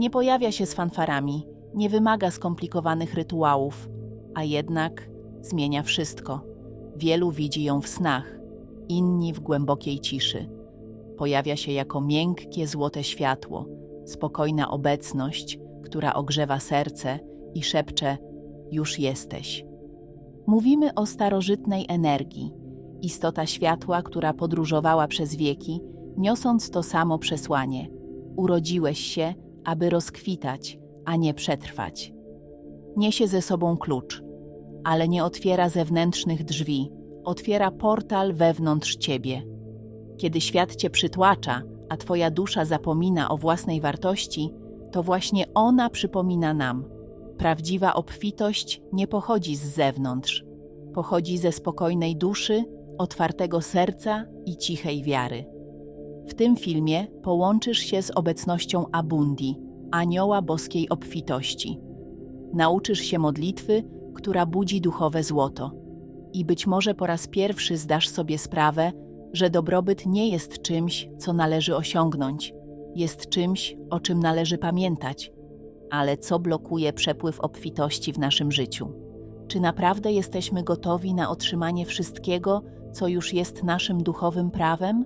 Nie pojawia się z fanfarami, nie wymaga skomplikowanych rytuałów, a jednak zmienia wszystko. Wielu widzi ją w snach, inni w głębokiej ciszy. Pojawia się jako miękkie złote światło, spokojna obecność, która ogrzewa serce i szepcze: Już jesteś. Mówimy o starożytnej energii, istota światła, która podróżowała przez wieki, niosąc to samo przesłanie: Urodziłeś się, aby rozkwitać, a nie przetrwać. Niesie ze sobą klucz, ale nie otwiera zewnętrznych drzwi, otwiera portal wewnątrz ciebie. Kiedy świat cię przytłacza, a twoja dusza zapomina o własnej wartości, to właśnie ona przypomina nam. Prawdziwa obfitość nie pochodzi z zewnątrz, pochodzi ze spokojnej duszy, otwartego serca i cichej wiary. W tym filmie połączysz się z obecnością Abundi, anioła boskiej obfitości. Nauczysz się modlitwy, która budzi duchowe złoto. I być może po raz pierwszy zdasz sobie sprawę, że dobrobyt nie jest czymś, co należy osiągnąć, jest czymś, o czym należy pamiętać. Ale co blokuje przepływ obfitości w naszym życiu? Czy naprawdę jesteśmy gotowi na otrzymanie wszystkiego, co już jest naszym duchowym prawem?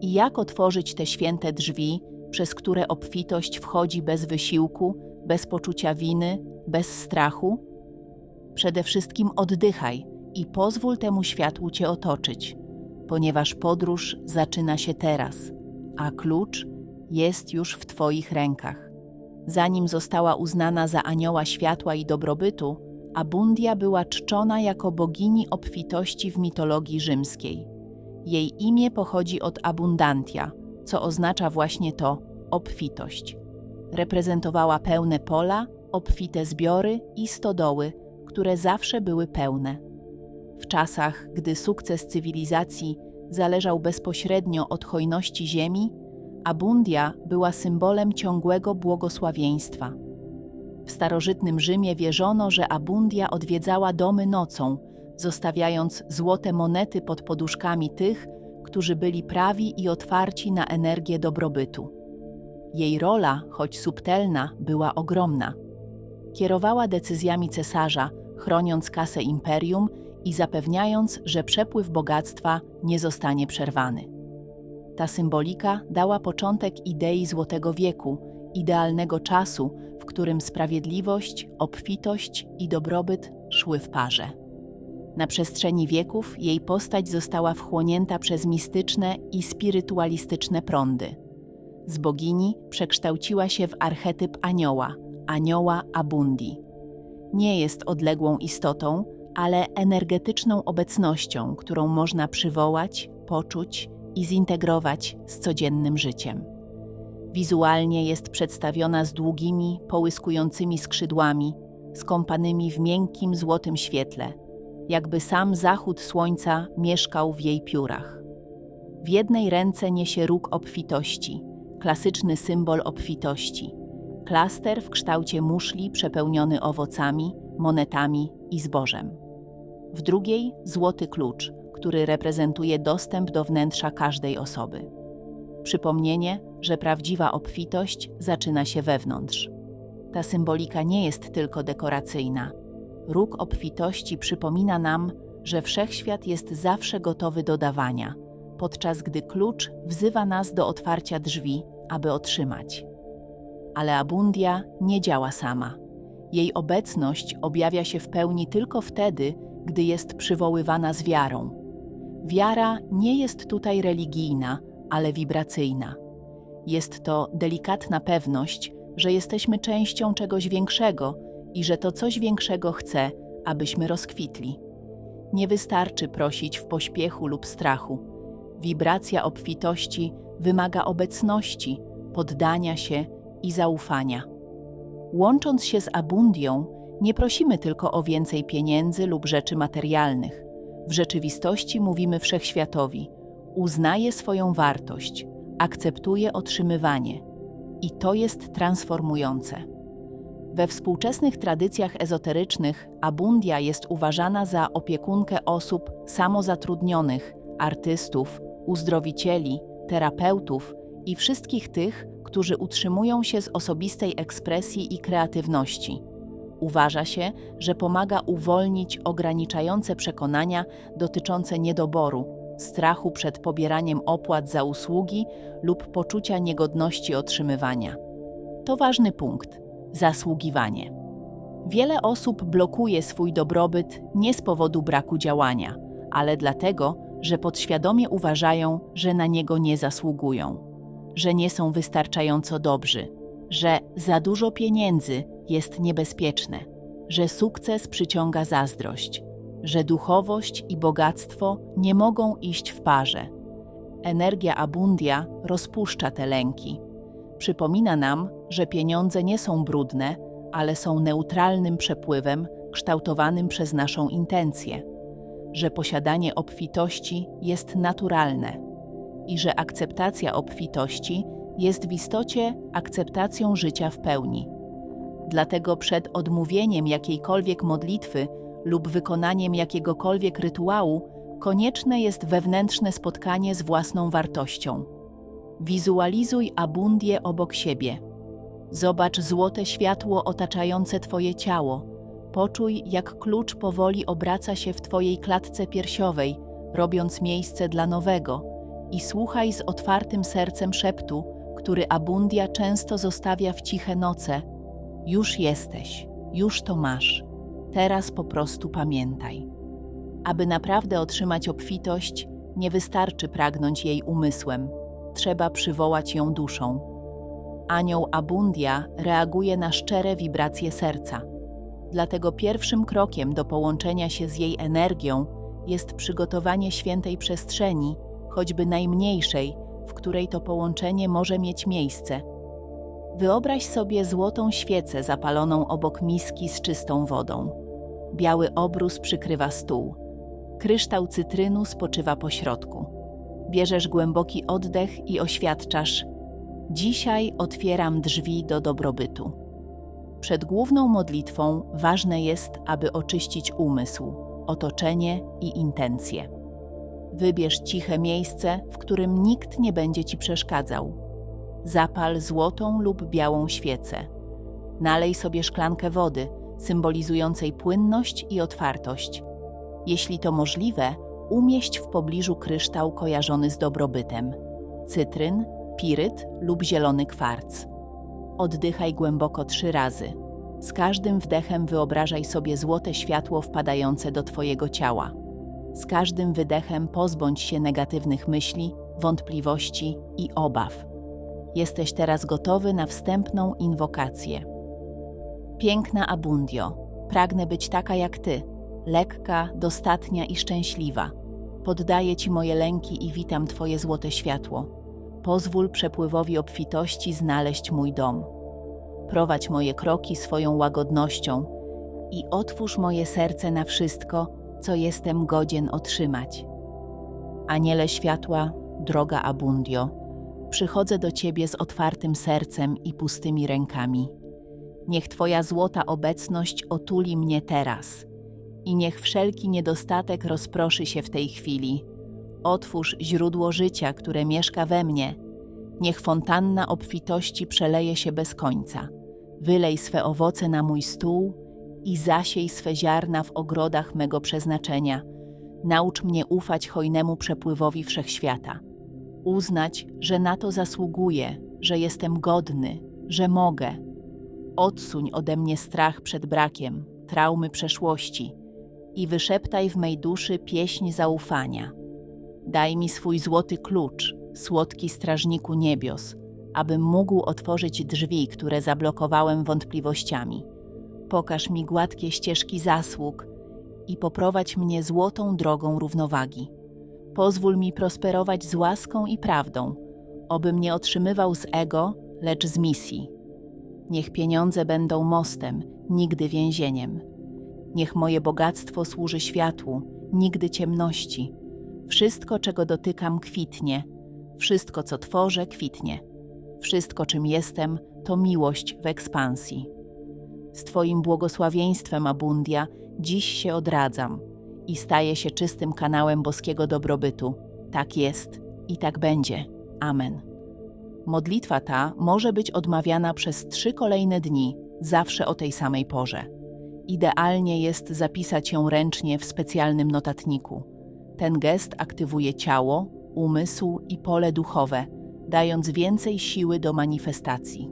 I jak otworzyć te święte drzwi, przez które obfitość wchodzi bez wysiłku, bez poczucia winy, bez strachu? Przede wszystkim oddychaj i pozwól temu światłu cię otoczyć, ponieważ podróż zaczyna się teraz, a klucz jest już w Twoich rękach. Zanim została uznana za anioła światła i dobrobytu, Abundia była czczona jako bogini obfitości w mitologii rzymskiej. Jej imię pochodzi od abundantia, co oznacza właśnie to obfitość. Reprezentowała pełne pola, obfite zbiory i stodoły, które zawsze były pełne. W czasach, gdy sukces cywilizacji zależał bezpośrednio od hojności ziemi, Abundia była symbolem ciągłego błogosławieństwa. W starożytnym Rzymie wierzono, że Abundia odwiedzała domy nocą, zostawiając złote monety pod poduszkami tych, którzy byli prawi i otwarci na energię dobrobytu. Jej rola, choć subtelna, była ogromna. Kierowała decyzjami cesarza, chroniąc kasę imperium i zapewniając, że przepływ bogactwa nie zostanie przerwany. Ta symbolika dała początek idei Złotego Wieku, idealnego czasu, w którym sprawiedliwość, obfitość i dobrobyt szły w parze. Na przestrzeni wieków jej postać została wchłonięta przez mistyczne i spirytualistyczne prądy. Z bogini przekształciła się w archetyp anioła, anioła Abundi. Nie jest odległą istotą, ale energetyczną obecnością, którą można przywołać, poczuć i zintegrować z codziennym życiem. Wizualnie jest przedstawiona z długimi, połyskującymi skrzydłami, skąpanymi w miękkim złotym świetle, jakby sam zachód słońca mieszkał w jej piórach. W jednej ręce niesie róg obfitości, klasyczny symbol obfitości. Klaster w kształcie muszli przepełniony owocami, monetami i zbożem. W drugiej złoty klucz, który reprezentuje dostęp do wnętrza każdej osoby. Przypomnienie, że prawdziwa obfitość zaczyna się wewnątrz. Ta symbolika nie jest tylko dekoracyjna. Róg obfitości przypomina nam, że wszechświat jest zawsze gotowy do dawania, podczas gdy klucz wzywa nas do otwarcia drzwi, aby otrzymać. Ale abundia nie działa sama. Jej obecność objawia się w pełni tylko wtedy, gdy jest przywoływana z wiarą. Wiara nie jest tutaj religijna, ale wibracyjna. Jest to delikatna pewność, że jesteśmy częścią czegoś większego i że to coś większego chce, abyśmy rozkwitli. Nie wystarczy prosić w pośpiechu lub strachu. Wibracja obfitości wymaga obecności, poddania się i zaufania. Łącząc się z abundią, nie prosimy tylko o więcej pieniędzy lub rzeczy materialnych. W rzeczywistości mówimy wszechświatowi: uznaje swoją wartość, akceptuje otrzymywanie. I to jest transformujące. We współczesnych tradycjach ezoterycznych abundia jest uważana za opiekunkę osób samozatrudnionych, artystów, uzdrowicieli, terapeutów i wszystkich tych, którzy utrzymują się z osobistej ekspresji i kreatywności. Uważa się, że pomaga uwolnić ograniczające przekonania dotyczące niedoboru, strachu przed pobieraniem opłat za usługi lub poczucia niegodności otrzymywania. To ważny punkt zasługiwanie. Wiele osób blokuje swój dobrobyt nie z powodu braku działania, ale dlatego, że podświadomie uważają, że na niego nie zasługują, że nie są wystarczająco dobrzy, że za dużo pieniędzy jest niebezpieczne, że sukces przyciąga zazdrość, że duchowość i bogactwo nie mogą iść w parze. Energia abundia rozpuszcza te lęki. Przypomina nam, że pieniądze nie są brudne, ale są neutralnym przepływem kształtowanym przez naszą intencję, że posiadanie obfitości jest naturalne i że akceptacja obfitości jest w istocie akceptacją życia w pełni. Dlatego przed odmówieniem jakiejkolwiek modlitwy lub wykonaniem jakiegokolwiek rytuału konieczne jest wewnętrzne spotkanie z własną wartością. Wizualizuj abundię obok siebie. Zobacz złote światło otaczające Twoje ciało. Poczuj, jak klucz powoli obraca się w Twojej klatce piersiowej, robiąc miejsce dla nowego. I słuchaj z otwartym sercem szeptu, który abundia często zostawia w ciche noce. Już jesteś, już to masz. Teraz po prostu pamiętaj. Aby naprawdę otrzymać obfitość, nie wystarczy pragnąć jej umysłem, trzeba przywołać ją duszą. Anioł Abundia reaguje na szczere wibracje serca. Dlatego pierwszym krokiem do połączenia się z jej energią jest przygotowanie świętej przestrzeni, choćby najmniejszej, w której to połączenie może mieć miejsce. Wyobraź sobie złotą świecę zapaloną obok miski z czystą wodą. Biały obrus przykrywa stół. Kryształ cytrynu spoczywa po środku. Bierzesz głęboki oddech i oświadczasz: Dzisiaj otwieram drzwi do dobrobytu. Przed główną modlitwą ważne jest, aby oczyścić umysł, otoczenie i intencje. Wybierz ciche miejsce, w którym nikt nie będzie ci przeszkadzał. Zapal złotą lub białą świecę. Nalej sobie szklankę wody symbolizującej płynność i otwartość. Jeśli to możliwe, umieść w pobliżu kryształ kojarzony z dobrobytem cytryn, piryt lub zielony kwarc. Oddychaj głęboko trzy razy. Z każdym wdechem wyobrażaj sobie złote światło wpadające do Twojego ciała. Z każdym wydechem pozbądź się negatywnych myśli, wątpliwości i obaw. Jesteś teraz gotowy na wstępną inwokację. Piękna Abundio, pragnę być taka jak Ty, lekka, dostatnia i szczęśliwa. Poddaję Ci moje lęki i witam Twoje złote światło. Pozwól przepływowi obfitości znaleźć mój dom. Prowadź moje kroki swoją łagodnością i otwórz moje serce na wszystko, co jestem godzien otrzymać. Aniele światła, droga Abundio, przychodzę do Ciebie z otwartym sercem i pustymi rękami. Niech Twoja złota obecność otuli mnie teraz i niech wszelki niedostatek rozproszy się w tej chwili. Otwórz źródło życia, które mieszka we mnie. Niech fontanna obfitości przeleje się bez końca. Wylej swe owoce na mój stół i zasiej swe ziarna w ogrodach mego przeznaczenia. Naucz mnie ufać hojnemu przepływowi wszechświata. Uznać, że na to zasługuję, że jestem godny, że mogę Odsuń ode mnie strach przed brakiem, traumy przeszłości i wyszeptaj w mej duszy pieśń zaufania. Daj mi swój złoty klucz, słodki strażniku niebios, abym mógł otworzyć drzwi, które zablokowałem wątpliwościami. Pokaż mi gładkie ścieżki zasług i poprowadź mnie złotą drogą równowagi. Pozwól mi prosperować z łaską i prawdą, obym nie otrzymywał z ego, lecz z misji Niech pieniądze będą mostem, nigdy więzieniem. Niech moje bogactwo służy światłu, nigdy ciemności. Wszystko, czego dotykam, kwitnie. Wszystko, co tworzę, kwitnie. Wszystko, czym jestem, to miłość w ekspansji. Z Twoim błogosławieństwem, Abundia, dziś się odradzam i staję się czystym kanałem boskiego dobrobytu. Tak jest i tak będzie. Amen. Modlitwa ta może być odmawiana przez trzy kolejne dni, zawsze o tej samej porze. Idealnie jest zapisać ją ręcznie w specjalnym notatniku. Ten gest aktywuje ciało, umysł i pole duchowe, dając więcej siły do manifestacji.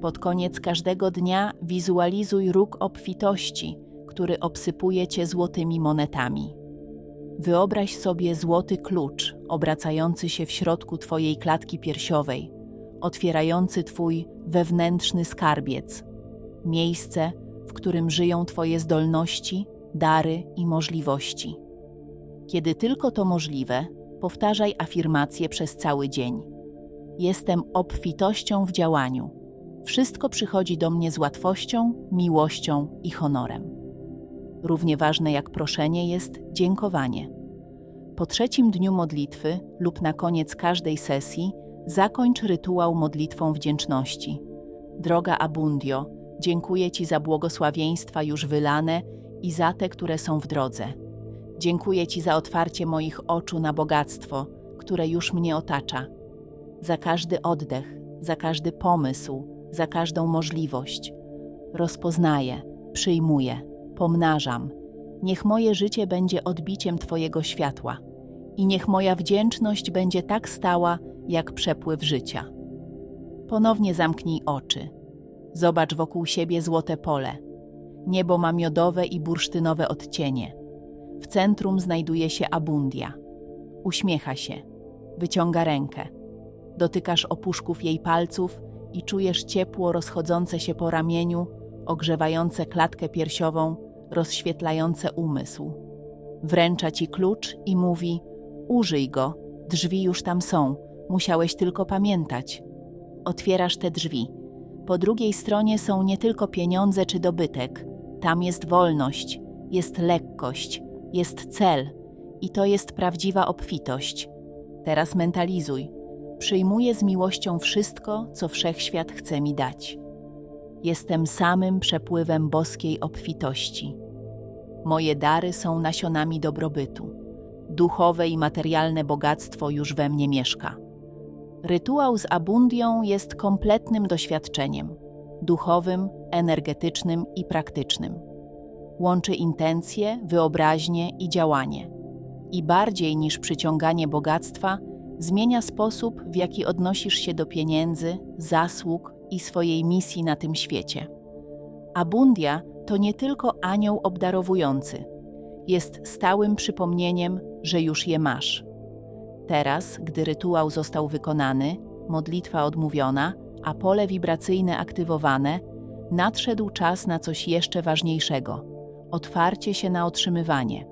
Pod koniec każdego dnia wizualizuj róg obfitości, który obsypuje cię złotymi monetami. Wyobraź sobie złoty klucz obracający się w środku twojej klatki piersiowej, otwierający twój wewnętrzny skarbiec, miejsce, w którym żyją twoje zdolności, dary i możliwości. Kiedy tylko to możliwe, powtarzaj afirmacje przez cały dzień. Jestem obfitością w działaniu. Wszystko przychodzi do mnie z łatwością, miłością i honorem. Równie ważne jak proszenie jest dziękowanie. Po trzecim dniu modlitwy lub na koniec każdej sesji zakończ rytuał modlitwą wdzięczności. Droga Abundio, dziękuję Ci za błogosławieństwa już wylane i za te, które są w drodze. Dziękuję Ci za otwarcie moich oczu na bogactwo, które już mnie otacza. Za każdy oddech, za każdy pomysł, za każdą możliwość. Rozpoznaję, przyjmuję, pomnażam. Niech moje życie będzie odbiciem Twojego światła i niech moja wdzięczność będzie tak stała, jak przepływ życia. Ponownie zamknij oczy. Zobacz wokół siebie złote pole. Niebo ma miodowe i bursztynowe odcienie. W centrum znajduje się abundia. Uśmiecha się. Wyciąga rękę. Dotykasz opuszków jej palców i czujesz ciepło rozchodzące się po ramieniu, ogrzewające klatkę piersiową, rozświetlające umysł. Wręcza ci klucz i mówi: Użyj go, drzwi już tam są, musiałeś tylko pamiętać. Otwierasz te drzwi. Po drugiej stronie są nie tylko pieniądze czy dobytek, tam jest wolność, jest lekkość, jest cel i to jest prawdziwa obfitość. Teraz mentalizuj. Przyjmuję z miłością wszystko, co wszechświat chce mi dać. Jestem samym przepływem boskiej obfitości. Moje dary są nasionami dobrobytu. Duchowe i materialne bogactwo już we mnie mieszka. Rytuał z abundią jest kompletnym doświadczeniem duchowym, energetycznym i praktycznym. Łączy intencje, wyobraźnię i działanie. I bardziej niż przyciąganie bogactwa, zmienia sposób, w jaki odnosisz się do pieniędzy, zasług i swojej misji na tym świecie. Abundia to nie tylko anioł obdarowujący, jest stałym przypomnieniem, że już je masz. Teraz, gdy rytuał został wykonany, modlitwa odmówiona, a pole wibracyjne aktywowane, nadszedł czas na coś jeszcze ważniejszego otwarcie się na otrzymywanie.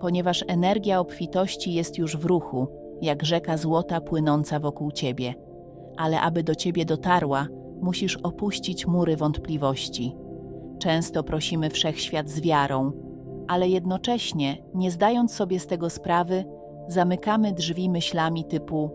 Ponieważ energia obfitości jest już w ruchu, jak rzeka złota płynąca wokół ciebie. Ale aby do ciebie dotarła, musisz opuścić mury wątpliwości. Często prosimy wszechświat z wiarą, ale jednocześnie, nie zdając sobie z tego sprawy, zamykamy drzwi myślami typu: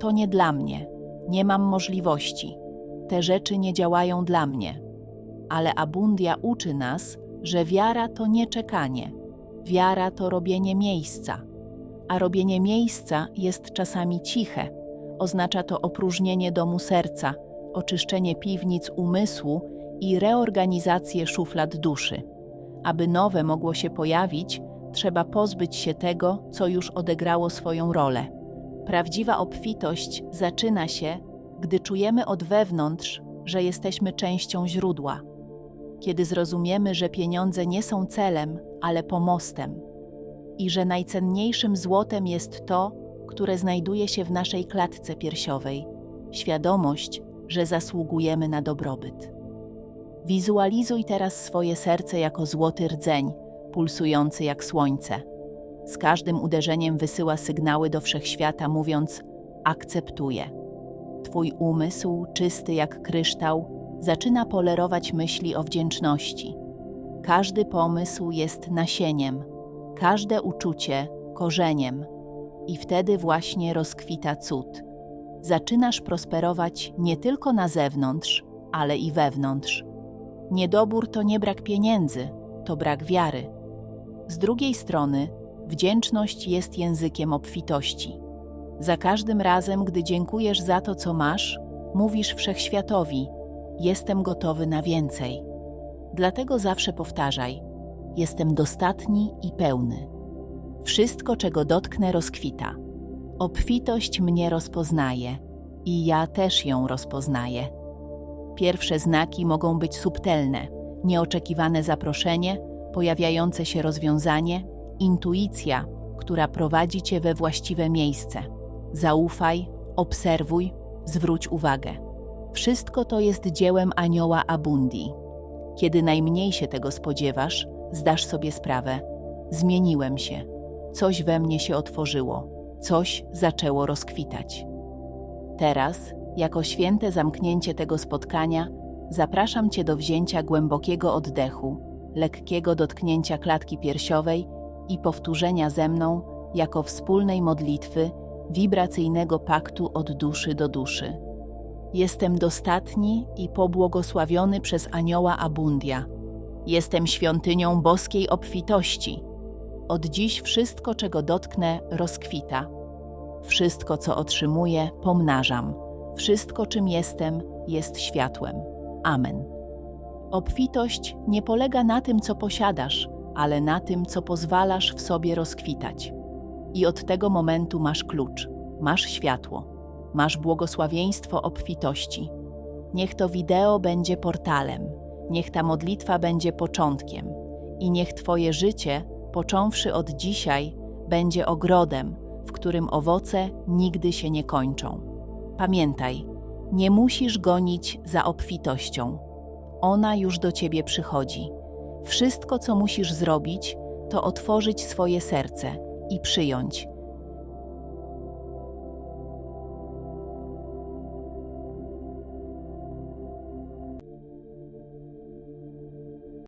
To nie dla mnie, nie mam możliwości, te rzeczy nie działają dla mnie. Ale Abundia uczy nas, że wiara to nie czekanie, wiara to robienie miejsca, a robienie miejsca jest czasami ciche. Oznacza to opróżnienie domu serca, oczyszczenie piwnic umysłu i reorganizację szuflad duszy. Aby nowe mogło się pojawić, trzeba pozbyć się tego, co już odegrało swoją rolę. Prawdziwa obfitość zaczyna się, gdy czujemy od wewnątrz, że jesteśmy częścią źródła. Kiedy zrozumiemy, że pieniądze nie są celem, ale pomostem, i że najcenniejszym złotem jest to, które znajduje się w naszej klatce piersiowej świadomość, że zasługujemy na dobrobyt. Wizualizuj teraz swoje serce jako złoty rdzeń, pulsujący jak słońce. Z każdym uderzeniem wysyła sygnały do wszechświata, mówiąc: Akceptuję. Twój umysł, czysty jak kryształ, zaczyna polerować myśli o wdzięczności. Każdy pomysł jest nasieniem, każde uczucie korzeniem, i wtedy właśnie rozkwita cud. Zaczynasz prosperować nie tylko na zewnątrz, ale i wewnątrz. Niedobór to nie brak pieniędzy, to brak wiary. Z drugiej strony, wdzięczność jest językiem obfitości. Za każdym razem, gdy dziękujesz za to, co masz, mówisz wszechświatowi: Jestem gotowy na więcej. Dlatego zawsze powtarzaj: Jestem dostatni i pełny. Wszystko, czego dotknę, rozkwita. Obfitość mnie rozpoznaje i ja też ją rozpoznaję. Pierwsze znaki mogą być subtelne, nieoczekiwane zaproszenie, pojawiające się rozwiązanie, intuicja, która prowadzi cię we właściwe miejsce. Zaufaj, obserwuj, zwróć uwagę. Wszystko to jest dziełem anioła Abundi. Kiedy najmniej się tego spodziewasz, zdasz sobie sprawę: zmieniłem się, coś we mnie się otworzyło, coś zaczęło rozkwitać. Teraz, jako święte zamknięcie tego spotkania, zapraszam Cię do wzięcia głębokiego oddechu, lekkiego dotknięcia klatki piersiowej i powtórzenia ze mną, jako wspólnej modlitwy, wibracyjnego paktu od duszy do duszy. Jestem dostatni i pobłogosławiony przez anioła Abundia. Jestem świątynią boskiej obfitości. Od dziś wszystko, czego dotknę, rozkwita. Wszystko, co otrzymuję, pomnażam. Wszystko, czym jestem, jest światłem. Amen. Obfitość nie polega na tym, co posiadasz, ale na tym, co pozwalasz w sobie rozkwitać. I od tego momentu masz klucz, masz światło, masz błogosławieństwo obfitości. Niech to wideo będzie portalem, niech ta modlitwa będzie początkiem i niech Twoje życie, począwszy od dzisiaj, będzie ogrodem, w którym owoce nigdy się nie kończą. Pamiętaj, nie musisz gonić za obfitością. Ona już do ciebie przychodzi. Wszystko, co musisz zrobić, to otworzyć swoje serce i przyjąć,